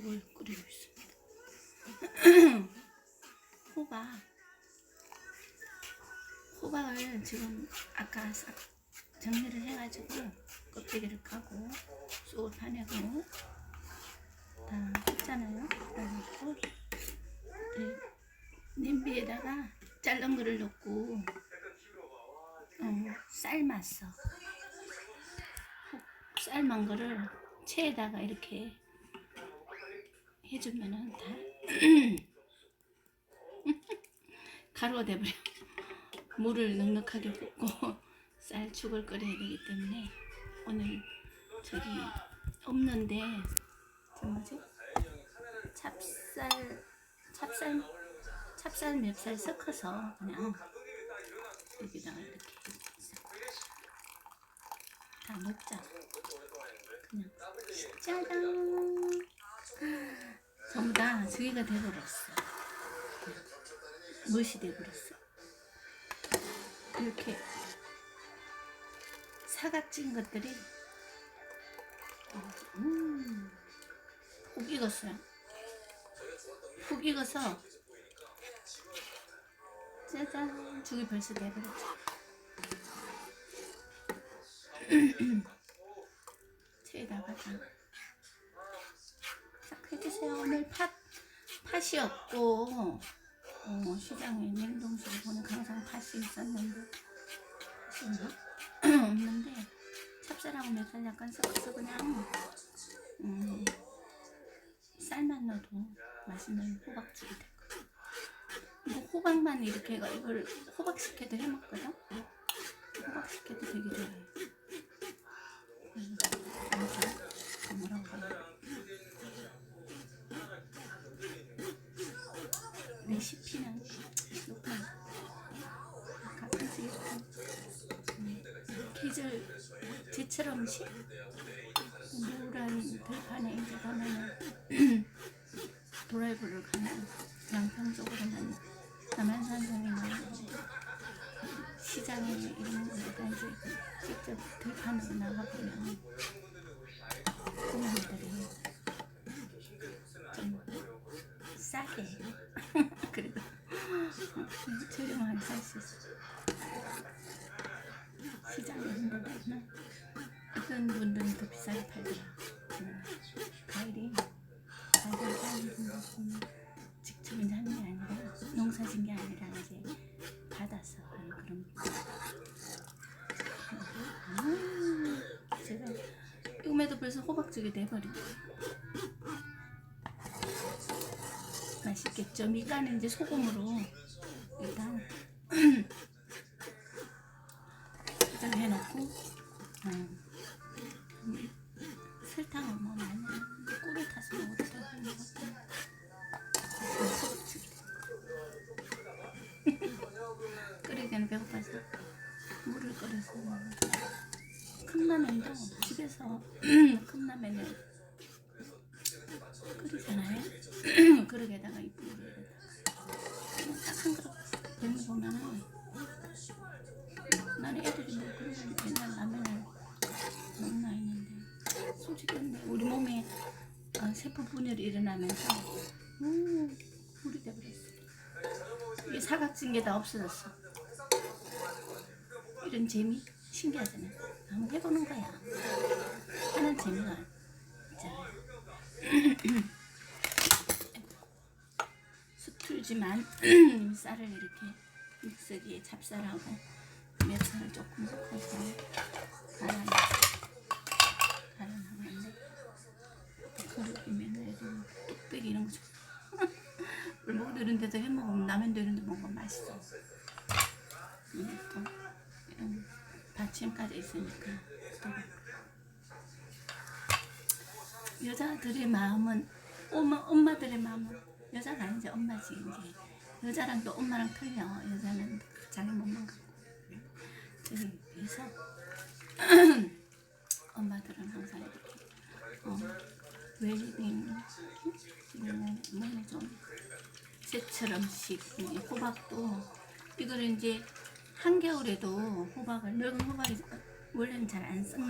국을 끓이고 있습니다. 호박. 호박을 지금 아까 싹 정리를 해가지고 껍데기를 까고 쏙을 파내고 다 했잖아요. 그래갖고 네, 냄비에다가 자른 거를 넣고 어, 삶았어. 삶은 거를 체에다가 이렇게 해주면은 다 가루가 돼버려. 물을 넉넉하게 붓고 쌀죽을 끓여야 되기 때문에 오늘 저기 없는데 저 뭐지? 찹쌀 찹쌀 찹쌀 맵쌀 섞어서 그냥 여기다가 이렇게 다 먹자. 그냥 짜잔 저기가 돼버렸어. 무엇이 돼버렸어. 이렇게 사각진 것들이 음, 훅 익었어요. 훅 익어서 짜잔 죽이 벌써 돼버렸어. 체에다가 다싹 해주세요. 오늘 팥 팥이 없고 어, 시장에 냉동실에 보는 항상 팥이 있었는데 팥이 있나? 없는데 찹쌀하고 맵쌀 약간 섞어서 그냥 음, 쌀만 넣어도 맛있는 호박죽이 될 거예요. 뭐 호박만 이렇게 이걸 호박식혜도 해 먹거든. 호박식혜도 되게 좋아해. 20피는 높아. 가끔씩 기절 제처럼 시 뉴라인 들판에 이제 가면은 드라이브를 가면 양평쪽으로는 남한산성이나 시장에 이런 데다 이제 직접 들판으로 나가보면 꼬마들이 좀 싸게 저렴하게 살수 있어 시장에 있는 데는 어떤 분들은 더 비싸게 팔더라 음, 과일이 과일을 사는 직접 이제 하는 게 아니라 농사 진 게 아니라 이제 받아서 하는 그런 음, 제가 꿈에도 벌써 호박죽이 돼버리고 맛있겠죠. 미간은 이제 소금으로 일단 일단 해놓고 음, 음, 설탕을 뭐 많이 꿀을 타서 호박죽이 끓이기는 배고파서 물을 끓여서 컵라면도 집에서 컵라면을 끓이잖아요. 그릇에다가 이쁜 그릇에다가 딱 한 그릇 되는 보면은 나는 애들이 뭐거 맨날 라면을 먹나 했는데 솔직히 근데 우리 몸에 어, 세포 분열이 일어나면서 음, 물이 돼버렸어. 이 사각진 게다 없어졌어. 이런 재미 신기하잖아. 한번 해보는 거야. 하는 재미가 있잖아. 수틀지만 쌀을 이렇게 믹서기에 찹쌀하고 맵쌀을 조금 섞어서 갈아 갈아놨는데 그릇이면 애들 뚝배기 이런 거 좀. 물먹도 이런 데서 해먹으면 라면도 이런 데 먹으면 맛있어 음, 또 이런 받침까지 있으니까 또 여자들의 마음은 엄마, 엄마들의 마음은 여자가 아니지 엄마지 이제 여자랑 또 엄마랑 틀려 여자는 자기 몸만 갖고 그래. 그래서 엄마들은 항상 이렇게 어, 웰빙 이런 몸에 좀이 호박도 이거를 이제 한겨울에도 호박을 늙은 호박이 원래는 잘 안 썩는